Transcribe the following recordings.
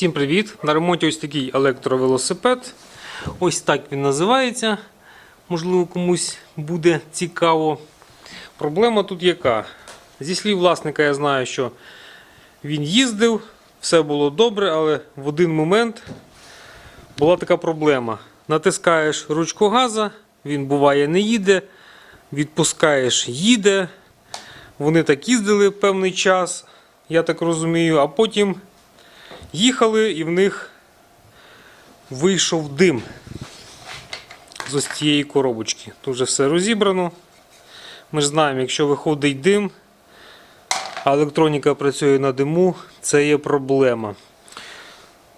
Всім привіт! На ремонті ось такий електровелосипед. Ось так він називається. Можливо, комусь буде цікаво. Проблема тут яка? Зі слів власника, я знаю, що він їздив, все було добре, але в один момент була така проблема. Натискаєш ручку газа, він буває не їде, відпускаєш, їде. Вони так їздили певний час, я так розумію, а потім їхали і в них вийшов дим з ось цієї коробочки. Тут вже все розібрано. Ми ж знаємо, якщо виходить дим, а електроніка працює на диму, це є проблема.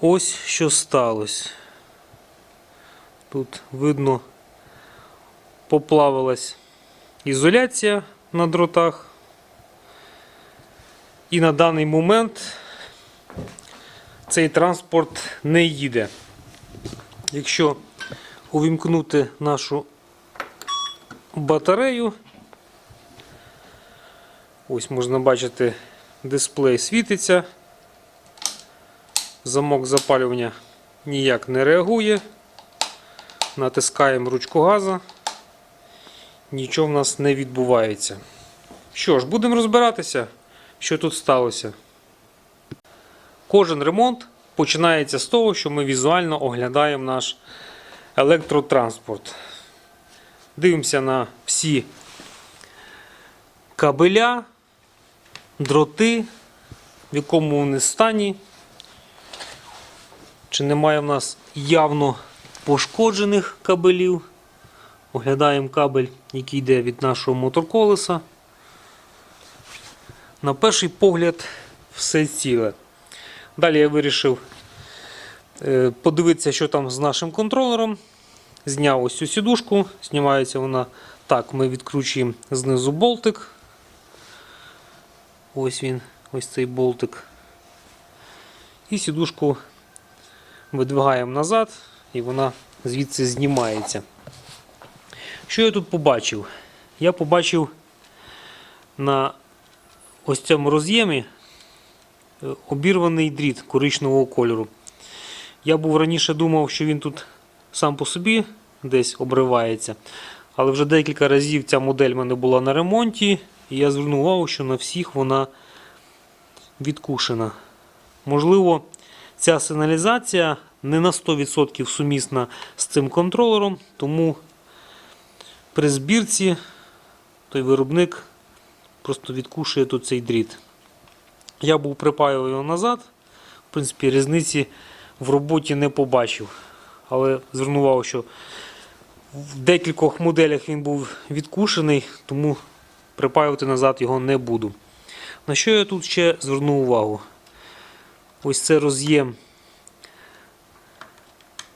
Ось що сталося. Тут видно, поплавилась ізоляція на дротах. І на даний момент цей транспорт не їде. Якщо увімкнути нашу батарею, ось можна бачити, дисплей світиться, замок запалювання ніяк не реагує. Натискаємо ручку газа, нічого в нас не відбувається. Що ж, будемо розбиратися, що тут сталося. Кожен ремонт починається з того, що ми візуально оглядаємо наш електротранспорт. Дивимося на всі кабеля, дроти, в якому вони стані. Чи немає в нас явно пошкоджених кабелів. Оглядаємо кабель, який йде від нашого моторколеса. На перший погляд, все ціле. Далі я вирішив е, подивитися, що там з нашим контролером. Зняв ось цю сідушку, знімається вона так, ми відкручуємо знизу болтик. Ось він, ось цей болтик. І сідушку видвигаємо назад, і вона звідси знімається. Що я тут побачив? Я побачив на ось цьому роз'ємі обірваний дріт коричневого кольору. Я був раніше думав, що він тут сам по собі десь обривається. Але вже декілька разів ця модель в мене була на ремонті, і я звернув увагу, що на всіх вона відкушена. Можливо, ця сигналізація не на 100% сумісна з цим контролером, тому при збірці той виробник просто відкушує тут цей дріт. Я був припаював його назад. В принципі, різниці в роботі не побачив. Але звернув увагу, що в декількох моделях він був відкушений, тому припаювати назад його не буду. На що я тут ще звернув увагу? Ось це роз'єм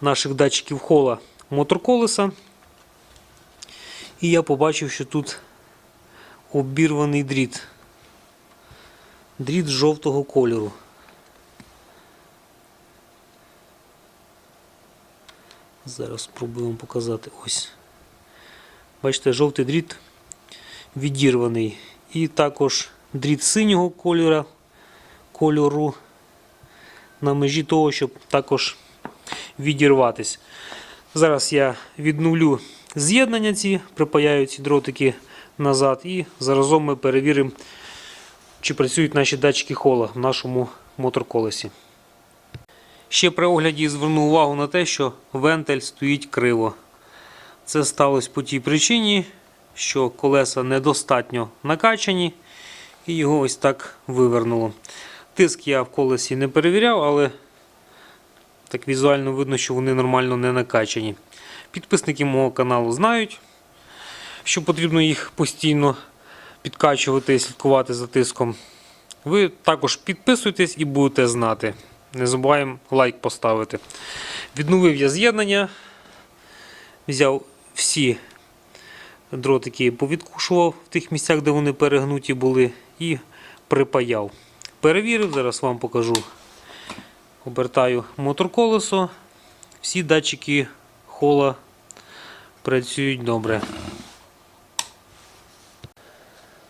наших датчиків хола моторколеса. І я побачив, що тут обірваний дріт. Дріт жовтого кольору. Зараз спробую вам показати ось. Бачите, жовтий дріт відірваний. І також дріт синього кольора, кольору на межі того, щоб також відірватись. Зараз я відновлю з'єднання ці, припаяю ці дротики назад і заразом ми перевіримо, чи працюють наші датчики хола в нашому моторколесі. Ще при огляді звернув увагу на те, що вентиль стоїть криво. Це сталося по тій причині, що колеса недостатньо накачані і його ось так вивернуло. Тиск я в колесі не перевіряв, але так візуально видно, що вони нормально не накачані. Підписники мого каналу знають, що потрібно їх постійно підкачувати і слідкувати за тиском. Ви також підписуйтесь і будете знати. Не забуваємо лайк поставити. Відновив я з'єднання, взяв всі дротики, повідкушував в тих місцях, де вони перегнуті були, і припаяв. Перевірив, зараз вам покажу. Обертаю моторколесо. Всі датчики хола працюють добре.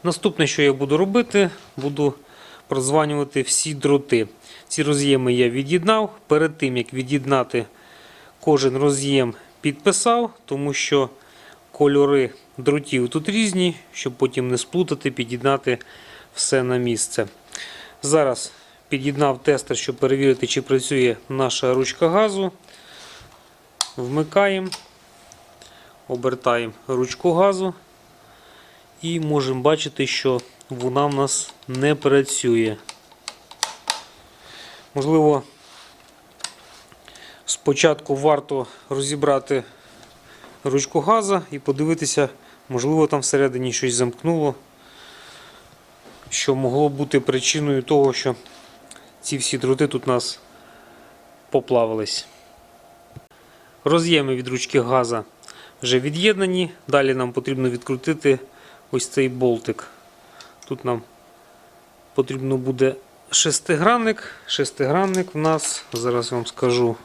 Наступне, що я буду робити, буду прозванювати всі дроти. Ці роз'єми я від'єднав. Перед тим як від'єднати кожен роз'єм підписав, тому що кольори дротів тут різні, щоб потім не сплутати, під'єднати все на місце. Зараз під'єднав тестер, щоб перевірити, чи працює наша ручка газу. Вмикаємо, обертаємо ручку газу і можемо бачити, що вона в нас не працює. Можливо, спочатку варто розібрати ручку газа і подивитися, можливо, там всередині щось замкнуло, що могло бути причиною того, що ці всі дроти тут у нас поплавились. Роз'єми від ручки газа вже від'єднані. Далі нам потрібно відкрутити ось цей болтик. Тут нам потрібно буде шестигранник. Шестигранник в нас, зараз вам скажу,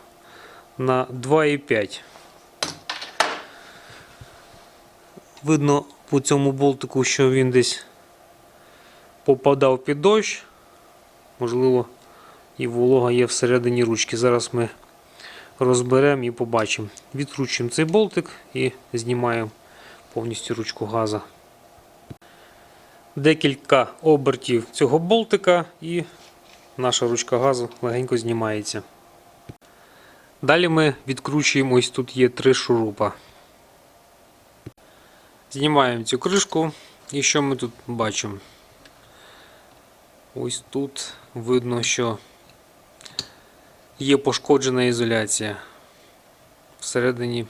на 2,5. Видно по цьому болтику, що він десь попадав під дощ. Можливо, і волога є всередині ручки. Зараз ми розберемо і побачимо. Відкручуємо цей болтик і знімаємо повністю ручку газа. Декілька обертів цього болтика і наша ручка газу легенько знімається. Далі ми відкручуємо, ось тут є три шурупа. Знімаємо цю кришку і що ми тут бачимо? Ось тут видно, що є пошкоджена ізоляція. Всередині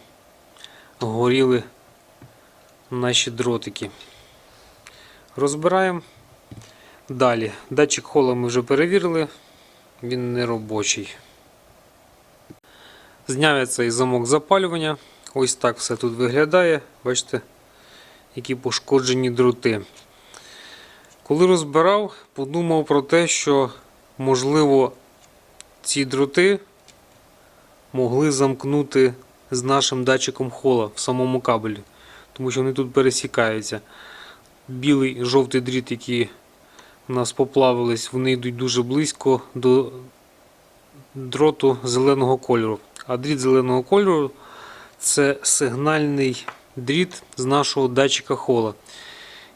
горіли наші дротики. Розбираємо. Далі. Датчик хола ми вже перевірили, він не робочий. Зняв я цей замок запалювання. Ось так все тут виглядає. Бачите, які пошкоджені дроти. Коли розбирав, подумав про те, що можливо ці дроти могли замкнути з нашим датчиком хола в самому кабелі, тому що вони тут пересікаються. Білий і жовтий дріт, які у нас поплавились, вони йдуть дуже близько до дроту зеленого кольору. А дріт зеленого кольору це сигнальний дріт з нашого датчика хола.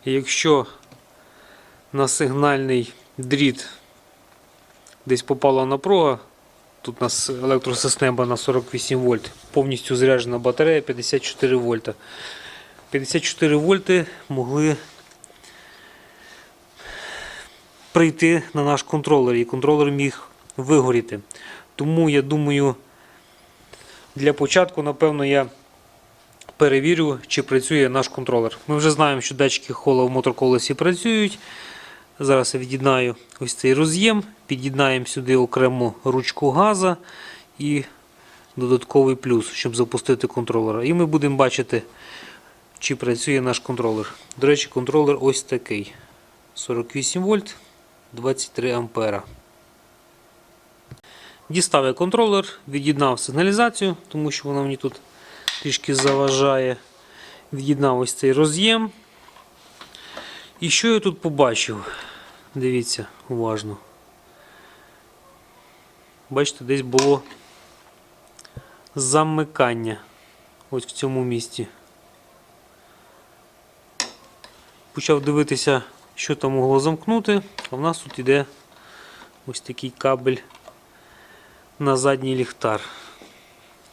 І якщо на сигнальний дріт десь попала напруга, тут у нас електросистема на 48 вольт, повністю заряджена батарея 54 вольта. 54 вольти могли прийти на наш контролер, і контролер міг вигоріти. Тому я думаю, для початку, напевно, я перевірю, чи працює наш контролер. Ми вже знаємо, що датчики хола в моторколесі працюють. Зараз я від'єднаю ось цей роз'єм, під'єднаємо сюди окремо ручку газа і додатковий плюс, щоб запустити контролера. І ми будемо бачити, чи працює наш контролер. До речі, контролер ось такий: 48 вольт, 23 ампера. Дістав я контролер, від'єднав сигналізацію, тому що вона мені тут трішки заважає. Від'єднав ось цей роз'єм. І що я тут побачив? Дивіться уважно. Бачите, десь було замикання ось в цьому місці. Почав дивитися, що там могло замкнути, а в нас тут іде ось такий кабель на задній ліхтар.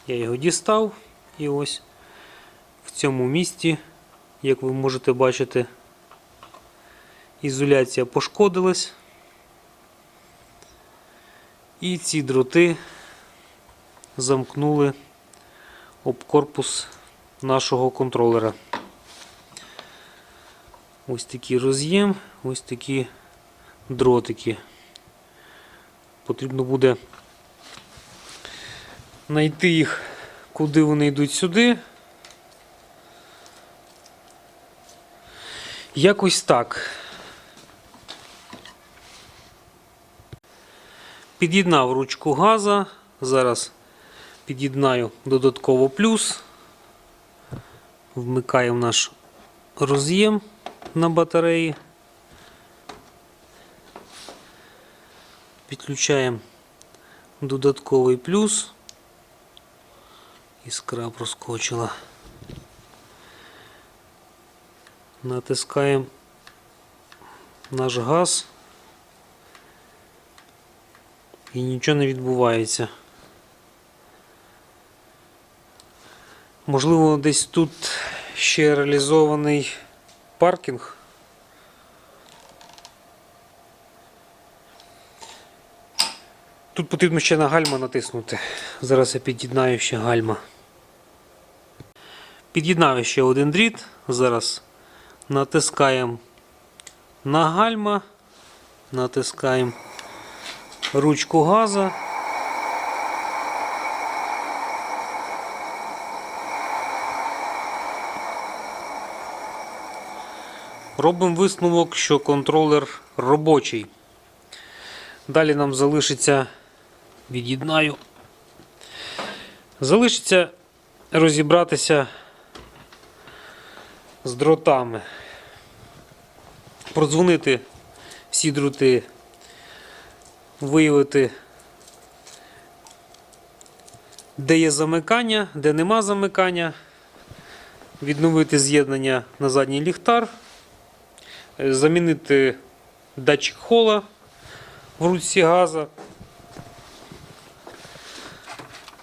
Я його дістав і ось в цьому місці, як ви можете бачити, ізоляція пошкодилась. І ці дроти замкнули об корпус нашого контролера. Ось такий роз'єм, ось такі дротики. Потрібно буде знайти їх, куди вони йдуть сюди. Якось так. Під'єднав ручку газа. Зараз під'єднаю додатково плюс. Вмикаємо наш роз'єм на батареї. підключаємо додатковий плюс. Іскра проскочила. Натискаємо наш газ. І нічого не відбувається. Можливо, десь тут ще реалізований паркінг. Тут потрібно ще на гальма натиснути. Зараз я під'єднаю ще гальма. Під'єднаю ще один дріт. Зараз натискаємо на гальма, натискаємо ручку газа. Робимо висновок, що контролер робочий. Далі нам залишиться, від'єднаю, залишиться розібратися з дротами. Продзвонити всі дроти, виявити, де є замикання, де нема замикання, відновити з'єднання на задній ліхтар, замінити датчик хола в ручці газа.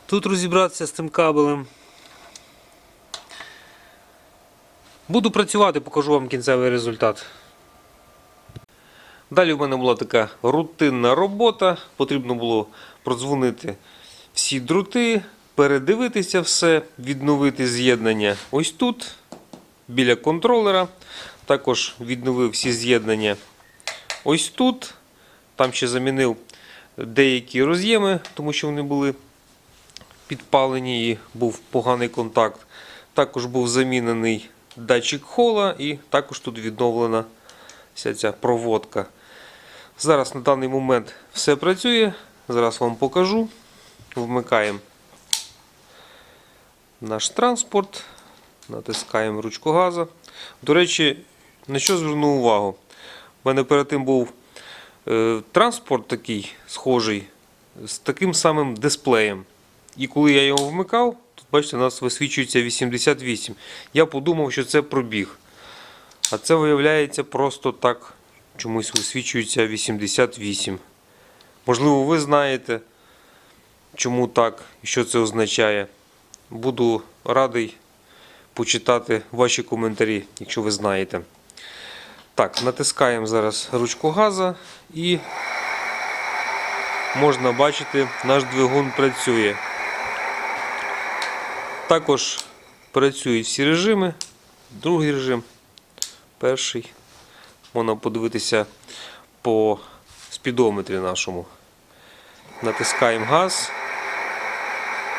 Тут розібратися з цим кабелем. Буду працювати, покажу вам кінцевий результат. Далі в мене була така рутинна робота. Потрібно було продзвонити всі дроти, передивитися все, відновити з'єднання ось тут, біля контролера. Також відновив всі з'єднання ось тут. Там ще замінив деякі роз'єми, тому що вони були підпалені і був поганий контакт. Також був замінений датчик хола і також тут відновлена вся ця проводка. Зараз на даний момент все працює. Зараз вам покажу. Вмикаємо наш транспорт, натискаємо ручку газу. До речі, на що звернув увагу? У мене перед тим був е, транспорт такий схожий з таким самим дисплеєм. І коли я його вмикав, тут бачите, у нас висвічується 88. Я подумав, що це пробіг. А це виявляється просто так чомусь висвічується 88. Можливо, ви знаєте, чому так і що це означає. Буду радий почитати ваші коментарі, якщо ви знаєте. Так, натискаємо зараз ручку газа і можна бачити, наш двигун працює. Також працюють всі режими. Другий режим, перший. Можна подивитися по спідометрі нашому. Натискаємо газ.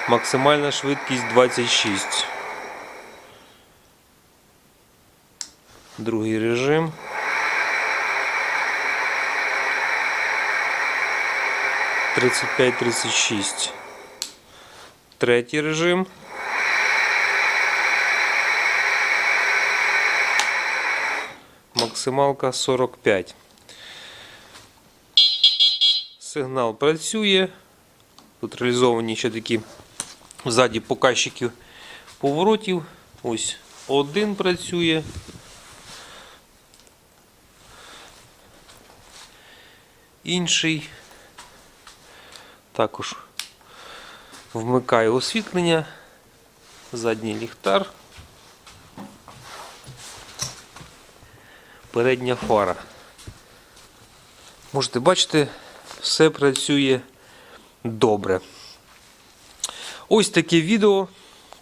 Максимальна швидкість 26. Другий режим. Тридцять п'ять, тридцять шість. Третій режим. Максималка 45. Сигнал працює. Тут реалізовані ще такі ззаді показчики поворотів. Ось один працює. Інший. Також вмикаю освітлення, задній ліхтар. передня фара. Можете бачити, все працює добре. Ось таке відео.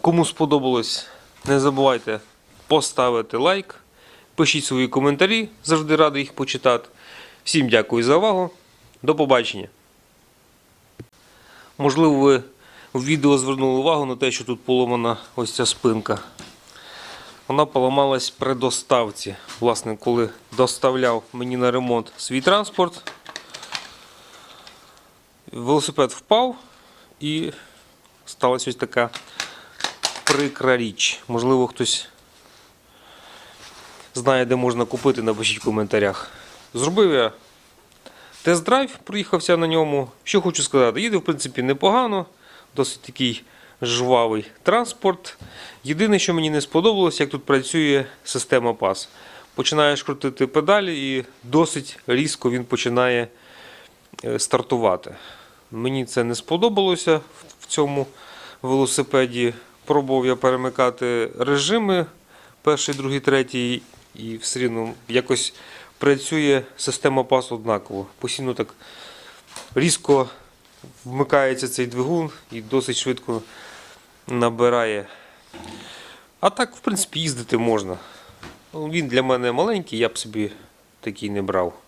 Кому сподобалось, не забувайте поставити лайк, пишіть свої коментарі, завжди радий їх почитати. Всім дякую за увагу. До побачення. Можливо, ви в відео звернули увагу на те, що тут поломана ось ця спинка. Вона поламалась при доставці. Власне, коли доставляв мені на ремонт свій транспорт, велосипед впав і сталася ось така прикра річ. Можливо, хтось знає, де можна купити, напишіть в коментарях. Зробив я тест-драйв, проїхався на ньому. Що хочу сказати, їде в принципі непогано, досить такий жвавий транспорт. Єдине, що мені не сподобалось, як тут працює система PAS. Починаєш крутити педалі і досить різко він починає е, стартувати. Мені це не сподобалося в цьому велосипеді. Пробував я перемикати режими перший, другий, третій, і все рівно якось працює система пас однаково. Постійно так різко вмикається цей двигун і досить швидко набирає. А так, в принципі, їздити можна. Ну, Він для мене маленький, я б собі такий не брав.